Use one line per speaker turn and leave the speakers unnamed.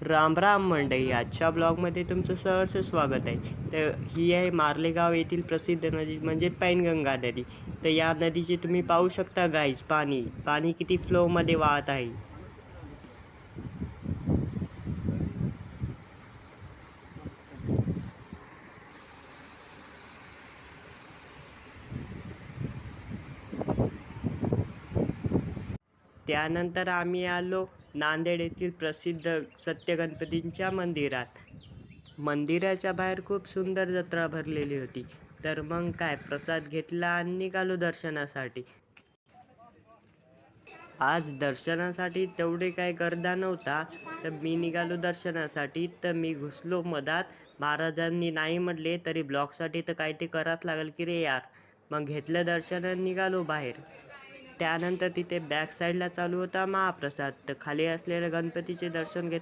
राम राम मंडई. आजच्या ब्लॉगमध्ये तुमचं सहर्ष स्वागत आहे. तर ही आहे मार्लेगाव येथील प्रसिद्ध नदी म्हणजे पैनगंगा नदी. तर या नदीचे तुम्ही पाहू शकता गाईज पाणी. पाणी किती फ्लोमध्ये वाहत आहे. त्यानंतर आम्ही आलो नांदेड येथील प्रसिद्ध सत्यगणपतींच्या मंदिरात. मंदिराच्या बाहेर खूप सुंदर जत्रा भरलेली होती. तर मग काय प्रसाद घेतला आणि निघालो दर्शनासाठी. आज दर्शनासाठी तेवढे काय गर्दा नव्हता तर मी निघालो दर्शनासाठी. तर मी घुसलो मधात. महाराजांनी नाही म्हटले तरी ब्लॉगसाठी तर काय ते करावंच लागेल की रे यार. मग घेतलं दर्शन आणि निघालो बाहेर. त्यानंतर तिथे बॅक साईडला चालू होता. महाप्रसाद तर खाली असलेल्या गणपतीचे दर्शन घेत